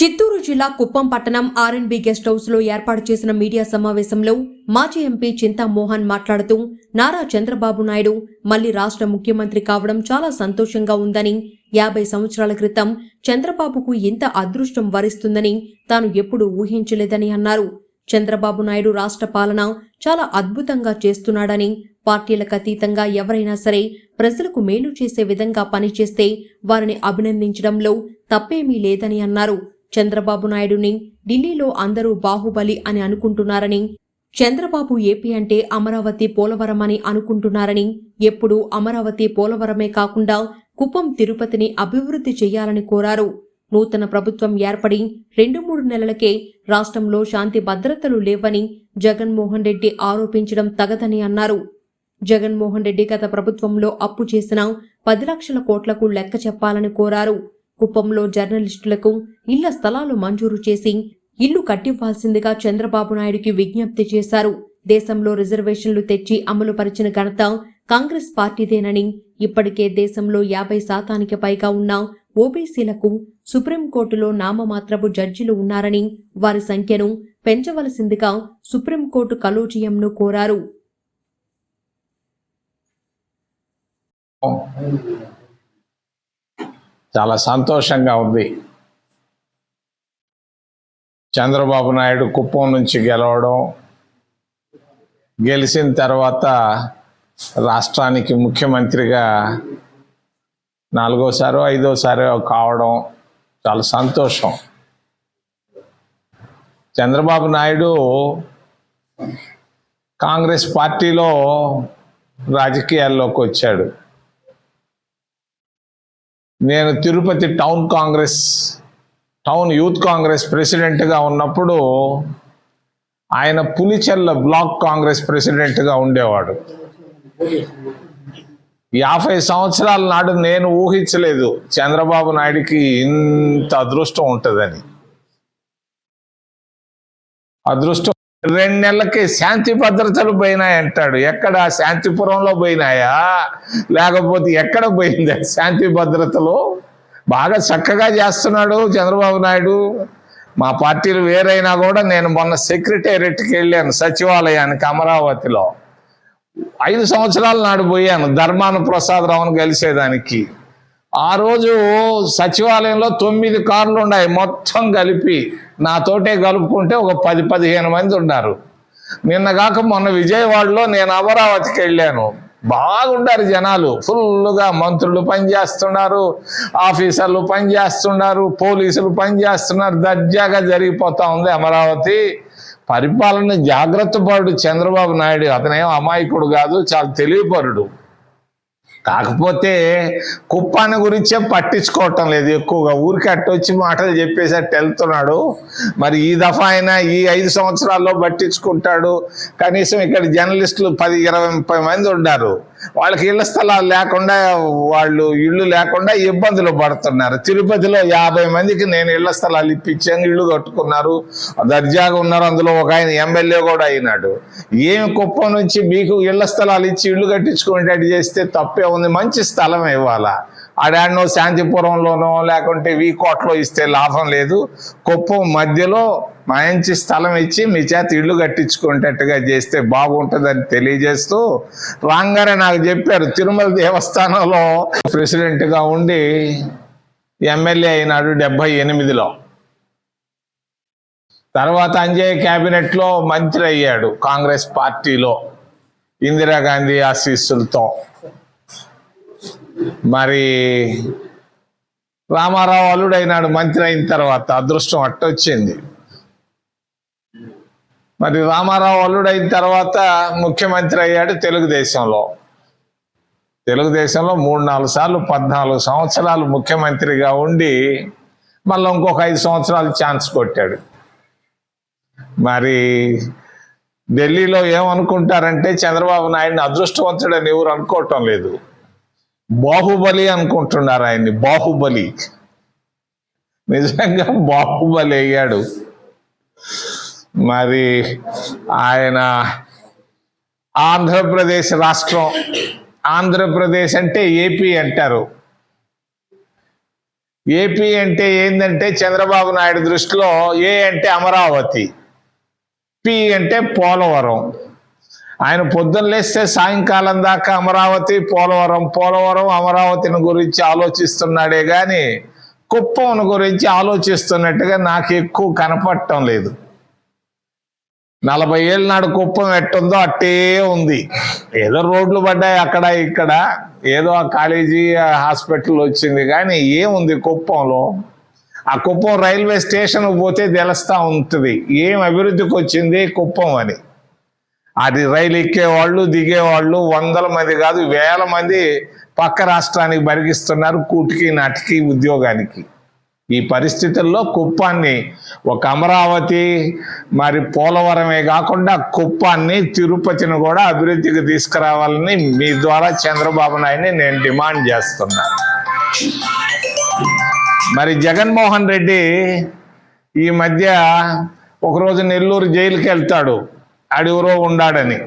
చిత్తూరు జిల్లా కుప్పం పట్టణం ఆర్ఎండ్బి గెస్ట్ హౌస్లో ఏర్పాటు చేసిన మీడియా సమావేశంలో మాజీ ఎంపీ చింతామోహన్ మాట్లాడుతూ నారా చంద్రబాబు నాయుడు మళ్ళీ రాష్ట్ర ముఖ్యమంత్రి కావడం చాలా సంతోషంగా ఉందని యాభై సంవత్సరాల క్రితం చంద్రబాబుకు ఇంత అదృష్టం వరిస్తుందని తాను ఎప్పుడూ ఊహించలేదని అన్నారు. చంద్రబాబు నాయుడు రాష్ట్ర పాలన చాలా అద్భుతంగా చేస్తున్నాడని పార్టీలకు అతీతంగా ఎవరైనా సరే ప్రజలకు మేలు చేసే విధంగా పనిచేస్తే వారిని అభినందించడంలో తప్పేమీ లేదని అన్నారు. చంద్రబాబు నాయుడుని ఢిల్లీలో అందరూ బాహుబలి అని అనుకుంటున్నారని చంద్రబాబు ఏపీ అంటే అమరావతి పోలవరం అని అనుకుంటున్నారని ఎప్పుడూ అమరావతి పోలవరమే కాకుండా కుప్పం తిరుపతిని అభివృద్ధి చేయాలని కోరారు. నూతన ప్రభుత్వం ఏర్పడి రెండు మూడు నెలలకే రాష్ట్రంలో శాంతి భద్రతలు లేవని జగన్మోహన్ రెడ్డి ఆరోపించడం తగదని అన్నారు. జగన్మోహన్ రెడ్డి గత ప్రభుత్వంలో అప్పు చేసిన పది లక్షల కోట్లకు లెక్క చెప్పాలని కోరారు. కుప్పంలో జర్నలిస్టులకు ఇళ్ళ స్థలాలు మంజూరు చేసి ఇల్లు కట్టివ్వాల్సిందిగా చంద్రబాబు నాయుడికి విజ్ఞప్తి చేశారు. దేశంలో రిజర్వేషన్లు తెచ్చి అమలుపరిచిన ఘనత కాంగ్రెస్ పార్టీదేనని ఇప్పటికే దేశంలో యాభై శాతానికి పైగా ఉన్న ఓబీసీలకు సుప్రీంకోర్టులో నామమాత్రపు జడ్జిలు ఉన్నారని వారి సంఖ్యను పెంచవలసిందిగా సుప్రీంకోర్టు కలోచియంను కోరారు. చాలా సంతోషంగా ఉంది. చంద్రబాబు నాయుడు కుప్పం నుంచి గెలవడం గెలిచిన తర్వాత రాష్ట్రానికి ముఖ్యమంత్రిగా నాలుగోసారో ఐదోసారో కావడం చాలా సంతోషం. చంద్రబాబు నాయుడు కాంగ్రెస్ పార్టీలో రాజకీయాల్లోకి వచ్చాడు. నేను Tirupati town Congress town youth Congress ప్రెసిడెంట్గా ఉన్నప్పుడు ఆయన పులిచెల్ల బ్లాక్ కాంగ్రెస్ ప్రెసిడెంట్గా ఉండేవాడు. యాభై సంవత్సరాల నాడు నేను ఊహించలేదు చంద్రబాబు నాయుడికి ఇంత అదృష్టం ఉంటుందని. అదృష్టం రెండు నెలలకి శాంతి భద్రతలు పోయినాయి అంటాడు. ఎక్కడ? శాంతిపురంలో పోయినాయా? లేకపోతే ఎక్కడ పోయింది? శాంతి భద్రతలు? బాగా చక్కగా చేస్తున్నాడు చంద్రబాబు నాయుడు. మా పార్టీలు వేరైనా కూడా నేను మొన్న సెక్రటేరియట్కి వెళ్ళాను సచివాలయానికి అమరావతిలో. ఐదు సంవత్సరాల నాడు పోయాను ధర్మాన ప్రసాదరావును కలిసేదానికి. ఆ రోజు సచివాలయంలో తొమ్మిది కార్లు ఉన్నాయి. మొత్తం కలిపి నాతోటే కలుపుకుంటే ఒక పది పదిహేను మంది ఉన్నారు. నిన్న కాక మొన్న విజయవాడలో నేను అమరావతికి వెళ్ళాను. బాగుండారు జనాలు. ఫుల్గా మంత్రులు పనిచేస్తున్నారు ఆఫీసర్లు పనిచేస్తున్నారు పోలీసులు పనిచేస్తున్నారు. దర్జాగా జరిగిపోతా ఉంది అమరావతి. పరిపాలన జాగ్రత్త పరుడు చంద్రబాబు నాయుడు. అతనేం అమాయకుడు కాదు చాలా తెలివిపరుడు. కాకపోతే కుప్పాన్ని గురించే పట్టించుకోవటం లేదు ఎక్కువగా. ఊరికి అట్టొచ్చి మాటలు చెప్పేసి అట్టు వెళ్తున్నాడు. మరి ఈ దఫా అయినా ఈ ఐదు సంవత్సరాల్లో పట్టించుకుంటాడు. కనీసం ఇక్కడ జర్నలిస్టులు పది ఇరవై ముప్పై మంది ఉన్నారు. వాళ్ళకి ఇళ్ళ స్థలాలు లేకుండా వాళ్ళు ఇళ్ళు లేకుండా ఇబ్బందులు పడుతున్నారు. తిరుపతిలో యాభై మందికి నేను ఇళ్ళ స్థలాలు ఇప్పించాను ఇళ్ళు కట్టుకున్నారు దర్జాగా ఉన్నారు అందులో ఒక ఆయన ఎమ్మెల్యే కూడా అయినాడు. ఏమి కుప్పం నుంచి మీకు ఇళ్ళ స్థలాలు ఇచ్చి ఇళ్ళు కట్టించుకునేటట్టు చేస్తే తప్పే ఉంది మంచి స్థలం ఇవ్వాలా. ఆడాడనో శాంతిపురంలోనో లేకుంటే వీకోట్లో ఇస్తే లాభం లేదు. కుప్పం మధ్యలో మంచి స్థలం ఇచ్చి మీ చేత ఇల్లు కట్టించుకునేటట్టుగా చేస్తే బాగుంటుందని తెలియజేస్తూ రాంగానే నాకు చెప్పారు తిరుమల దేవస్థానంలో ప్రెసిడెంట్గా ఉండి ఎమ్మెల్యే అయినాడు డెబ్బై ఎనిమిదిలో. తర్వాత అంజయ్ క్యాబినెట్లో మంత్రి అయ్యాడు కాంగ్రెస్ పార్టీలో ఇందిరాగాంధీ ఆశీస్సులతో. మరి రామారావు అల్లుడైనాడు మంత్రి అయిన తర్వాత అదృష్టం అట్టొచ్చింది. మరి రామారావు అల్లుడైన తర్వాత ముఖ్యమంత్రి అయ్యాడు తెలుగుదేశంలో. తెలుగుదేశంలో మూడు నాలుగు సార్లు పద్నాలుగు సంవత్సరాలు ముఖ్యమంత్రిగా ఉండి మళ్ళీ ఇంకొక ఐదు సంవత్సరాలు ఛాన్స్ కొట్టాడు. మరి ఢిల్లీలో ఏమనుకుంటారంటే చంద్రబాబు నాయుడిని అదృష్టవంతుడని ఎవరు అనుకోవటం లేదు. బాహుబలి అనుకుంటున్నారు ఆయన్ని బాహుబలి. నిజంగా బాహుబలి అయ్యాడు. మరి ఆయన ఆంధ్రప్రదేశ్ రాష్ట్రం ఆంధ్రప్రదేశ్ అంటే ఏపీ అంటారు. ఏపీ అంటే ఏంటంటే చంద్రబాబు నాయుడు దృష్టిలో ఏ అంటే అమరావతి పి అంటే పోలవరం. ఆయన పొద్దున్న లేస్తే సాయంకాలం దాకా అమరావతి పోలవరం పోలవరం అమరావతిని గురించి ఆలోచిస్తున్నాడే కానీ కుప్పంను గురించి ఆలోచిస్తున్నట్టుగా నాకు ఎక్కువ కనపడటం లేదు. నలభై ఏళ్ళ నాడు కుప్పం ఎట్టుందో అట్టే ఉంది. ఏదో రోడ్లు పడ్డాయి అక్కడ ఇక్కడ. ఏదో ఆ కాలేజీ హాస్పిటల్ వచ్చింది కానీ ఏముంది కుప్పంలో? ఆ కుప్పం రైల్వే స్టేషన్ పోతే తెలుస్తూ ఉంటుంది. ఏం అభివృద్ధికి వచ్చింది కుప్పం అని? అది రైలు ఎక్కేవాళ్ళు దిగేవాళ్ళు వందల మంది కాదు వేల మంది పక్క రాష్ట్రానికి బరిగిస్తున్నారు కూటికి నాటికి ఉద్యోగానికి. ఈ పరిస్థితుల్లో కుప్పాన్ని ఒక అమరావతి మరి పోలవరమే కాకుండా కుప్పాన్ని తిరుపతిని కూడా అభివృద్ధికి తీసుకురావాలని మీ ద్వారా చంద్రబాబు నాయుడిని నేను డిమాండ్ చేస్తున్నా. మరి జగన్మోహన్ రెడ్డి ఈ మధ్య ఒకరోజు నెల్లూరు జైలుకి వెళ్తాడు అడివరో ఉండాడని.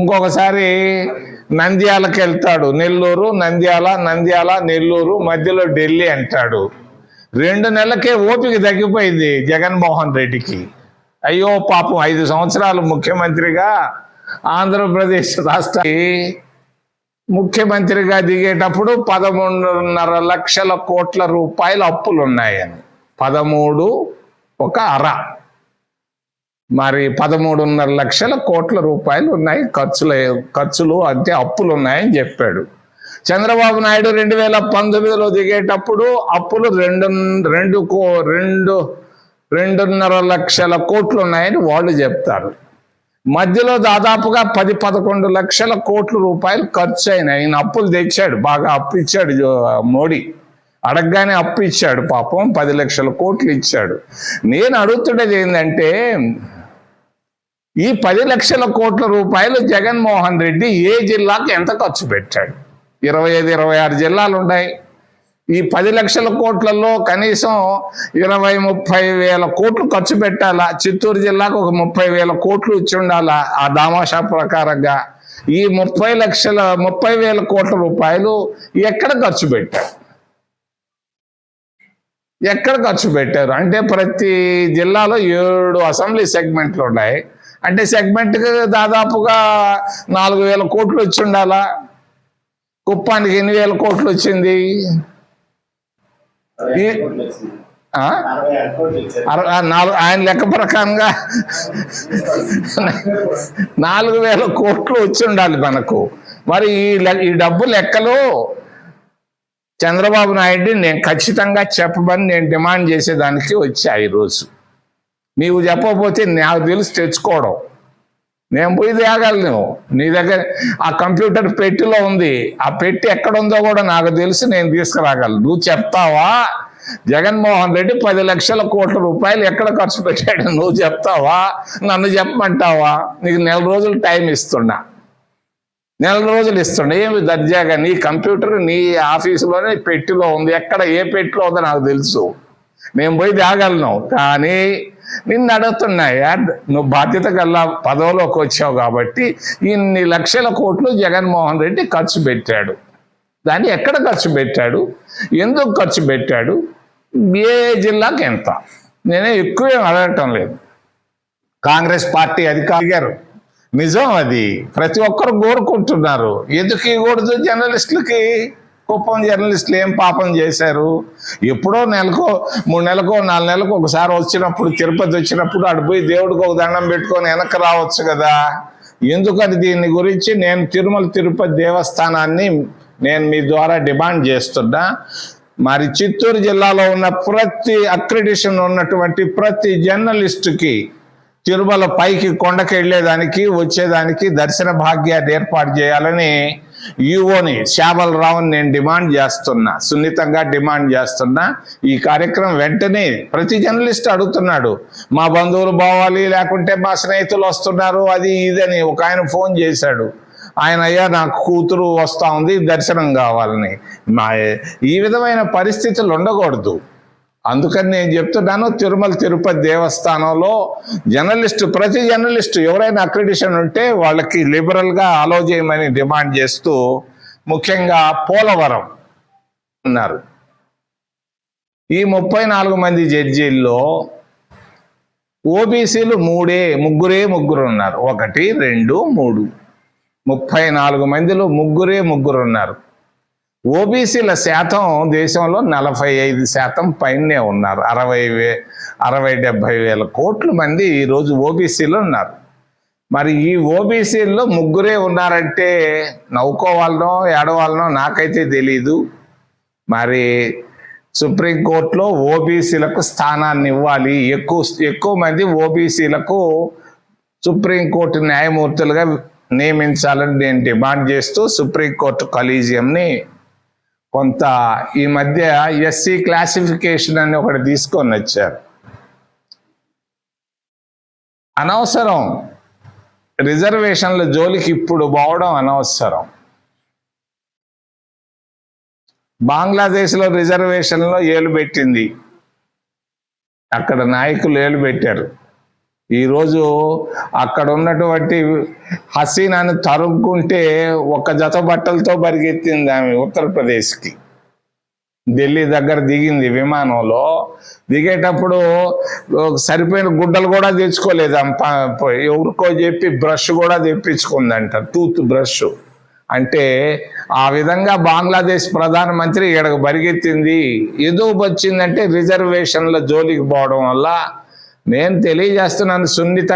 ఇంకొకసారి నంద్యాలకు వెళ్తాడు నెల్లూరు నంద్యాల నంద్యాల నెల్లూరు మధ్యలో ఢిల్లీ అంటాడు. రెండు నెలలకే ఓపిక తగ్గిపోయింది జగన్మోహన్ రెడ్డికి. అయ్యో పాపం ఐదు సంవత్సరాలు ముఖ్యమంత్రిగా ఆంధ్రప్రదేశ్ రాష్ట్ర ముఖ్యమంత్రిగా దిగేటప్పుడు పదమూడున్నర లక్షల కోట్ల రూపాయల అప్పులు ఉన్నాయని పదమూడు ఒక అర. మరి పదమూడున్నర లక్షల కోట్ల రూపాయలు ఉన్నాయి. ఖర్చులు ఖర్చులు అంటే అప్పులు ఉన్నాయని చెప్పాడు. చంద్రబాబు నాయుడు రెండు వేల పంతొమ్మిదిలో దిగేటప్పుడు అప్పులు రెండు రెండు కో రెండు రెండున్నర లక్షల కోట్లు ఉన్నాయని వాళ్ళు చెప్తారు. మధ్యలో దాదాపుగా పది పదకొండు లక్షల కోట్ల రూపాయలు ఖర్చు అయినాయి ఆయన అప్పులు తెచ్చాడు బాగా అప్పు ఇచ్చాడు మోడీ. అడగగానే అప్పు ఇచ్చాడు పాపం పది లక్షల కోట్లు ఇచ్చాడు. నేను అడుగుతున్నది ఏంటంటే ఈ పది లక్షల కోట్ల రూపాయలు జగన్మోహన్ రెడ్డి ఏ జిల్లాకు ఎంత ఖర్చు పెట్టాడు? ఇరవై ఐదు ఇరవై ఆరు జిల్లాలు ఉన్నాయి ఈ పది లక్షల కోట్లలో కనీసం ఇరవై ముప్పై వేల కోట్లు ఖర్చు పెట్టాలా? చిత్తూరు జిల్లాకు ఒక ముప్పై వేల కోట్లు ఇచ్చి ఉండాలా? ఆ దామాషా ప్రకారంగా ఈ ముప్పై లక్షల ముప్పై వేల కోట్ల రూపాయలు ఎక్కడ ఖర్చు పెట్టారు? ఎక్కడ ఖర్చు పెట్టారు? అంటే ప్రతి జిల్లాలో ఏడు అసెంబ్లీ సెగ్మెంట్లు ఉన్నాయి అంటే సెగ్మెంట్కి దాదాపుగా నాలుగు వేల కోట్లు ఇచ్చి ఉండాలా? కుప్పానికి ఎన్ని వేల కోట్లు వచ్చింది? నాలుగు ఆయన లెక్క ప్రకారంగా నాలుగు వేల కోట్లు వచ్చి ఉండాలి మనకు. మరి ఈ ఈ డబ్బు లెక్కలు చంద్రబాబు నాయుడు నేను ఖచ్చితంగా చెప్పమని నేను డిమాండ్ చేసేదానికి వచ్చా ఈరోజు. నీవు చెప్పకపోతే నాకు తెలిసి తెచ్చుకోవడం. నేను పోయి తేగలను. నీ దగ్గర ఆ కంప్యూటర్ పెట్టిలో ఉంది. ఆ పెట్టి ఎక్కడ ఉందో కూడా నాకు తెలిసి నేను తీసుకురాగలను. నువ్వు చెప్తావా? జగన్మోహన్ రెడ్డి పది లక్షల కోట్ల రూపాయలు ఎక్కడ ఖర్చు పెట్టాడు? నువ్వు చెప్తావా? నన్ను చెప్పమంటావా? నీకు నెల రోజులు టైం ఇస్తున్నా. నెల రోజులు ఇస్తుండే ఏమి దర్జాగా? నీ కంప్యూటర్ నీ ఆఫీసులోనే పెట్టిలో ఉంది. ఎక్కడ ఏ పెట్టిలో ఉందో నాకు తెలుసు. మేము పోయి తేగలను. కానీ నిన్ను అడుగుతున్నాయా. నువ్వు బాధ్యత గల్లా పదవిలోకి వచ్చావు కాబట్టి ఇన్ని లక్షల కోట్లు జగన్మోహన్ రెడ్డి ఖర్చు పెట్టాడు. దాన్ని ఎక్కడ ఖర్చు పెట్టాడు? ఎందుకు ఖర్చు పెట్టాడు? ఏ జిల్లాకి ఎంత? నేనే ఎక్కువ అడగటం లేదు. కాంగ్రెస్ పార్టీ అధికారు నిజం అది. ప్రతి ఒక్కరు కోరుకుంటున్నారు. ఎందుకు ఇవ్వకూడదు జర్నలిస్టులకి? కుప్పం జర్నలిస్టులు ఏం పాపం చేశారు? ఎప్పుడో నెలకో మూడు నెలకో నాలుగు నెలలకు ఒకసారి వచ్చినప్పుడు తిరుపతి వచ్చినప్పుడు అటు పోయి దేవుడికి ఒక దండం పెట్టుకొని వెనక్కి రావచ్చు కదా? ఎందుకని దీని గురించి నేను తిరుమల తిరుపతి దేవస్థానాన్ని నేను మీ ద్వారా డిమాండ్ చేస్తున్నా. మరి చిత్తూరు జిల్లాలో ఉన్న ప్రతి అక్రిడిషన్ ఉన్నటువంటి ప్రతి జర్నలిస్టుకి తిరుమల పైకి కొండకెళ్ళేదానికి వచ్చేదానికి దర్శన భాగ్యాన్ని ఏర్పాటు చేయాలని ఈఓని శ్యామలరావుని నేను డిమాండ్ చేస్తున్నా సున్నితంగా డిమాండ్ చేస్తున్నా ఈ కార్యక్రమం వెంటనే ప్రతి జర్నలిస్ట్ అడుగుతున్నాడు మా బంధువులు పోవాలి లేకుంటే మా స్నేహితులు వస్తున్నారు అది ఇదని ఒక ఆయన ఫోన్ చేశాడు. ఆయన అయ్యా నాకు కూతురు వస్తూ ఉంది దర్శనం కావాలని. మా ఈ విధమైన పరిస్థితులు ఉండకూడదు. అందుకని నేను చెప్తున్నాను తిరుమల తిరుపతి దేవస్థానంలో జర్నలిస్టు ప్రతి జర్నలిస్టు ఎవరైనా అక్రిడిషన్ ఉంటే వాళ్ళకి లిబరల్గా అలో చేయమని డిమాండ్ చేస్తూ ముఖ్యంగా పోలవరం ఉన్నారు ఈ ముప్పై నాలుగు మంది జడ్జీల్లో ఓబీసీలు మూడే ముగ్గురే ముగ్గురు ఉన్నారు ఒకటి రెండు మూడు. ముప్పై నాలుగు మందిలో ముగ్గురే ముగ్గురు ఉన్నారు ఓబీసీల శాతం దేశంలో నలభై ఐదు శాతం పైనే ఉన్నారు. అరవై వే అరవై డెబ్భై వేల కోట్ల మంది ఈరోజు ఓబీసీలు ఉన్నారు. మరి ఈ ఓబీసీల్లో ముగ్గురే ఉన్నారంటే నవ్వుకోవాలనో ఏడవాలనో నాకైతే తెలీదు. మరి సుప్రీంకోర్టులో ఓబీసీలకు స్థానాన్ని ఇవ్వాలి. ఎక్కువ ఎక్కువ మంది ఓబీసీలకు సుప్రీంకోర్టు న్యాయమూర్తులుగా నియమించాలని నేను డిమాండ్ చేస్తూ సుప్రీంకోర్టు కలీజియంని కొంత ఈ మధ్య ఎస్సీ క్లాసిఫికేషన్ అని ఒకటి తీసుకొని వచ్చారు. అనవసరం. రిజర్వేషన్ల జోలికి ఇప్పుడు పోవడం అనవసరం. బంగ్లాదేశ్లో రిజర్వేషన్లో ఏలు పెట్టింది. అక్కడ నాయకులు ఏలు పెట్టారు. ఈరోజు అక్కడ ఉన్నటువంటి హసీనాను తరుక్కుంటే ఒక జత బట్టలతో పరిగెత్తింది ఆమె ఉత్తరప్రదేశ్కి. ఢిల్లీ దగ్గర దిగింది విమానంలో. దిగేటప్పుడు సరిపోయిన గుడ్డలు కూడా తెచ్చుకోలేదు ఎవరికో చెప్పి బ్రష్ కూడా తెప్పించుకుందంట టూత్ బ్రష్. అంటే ఆ విధంగా బంగ్లాదేశ్ ప్రధానమంత్రి ఇక్కడికి పరిగెత్తింది. ఏదో వచ్చిందంటే రిజర్వేషన్ల జోలికి పోవడం వల్ల నేను తెలియజేస్తున్నాను సున్నిత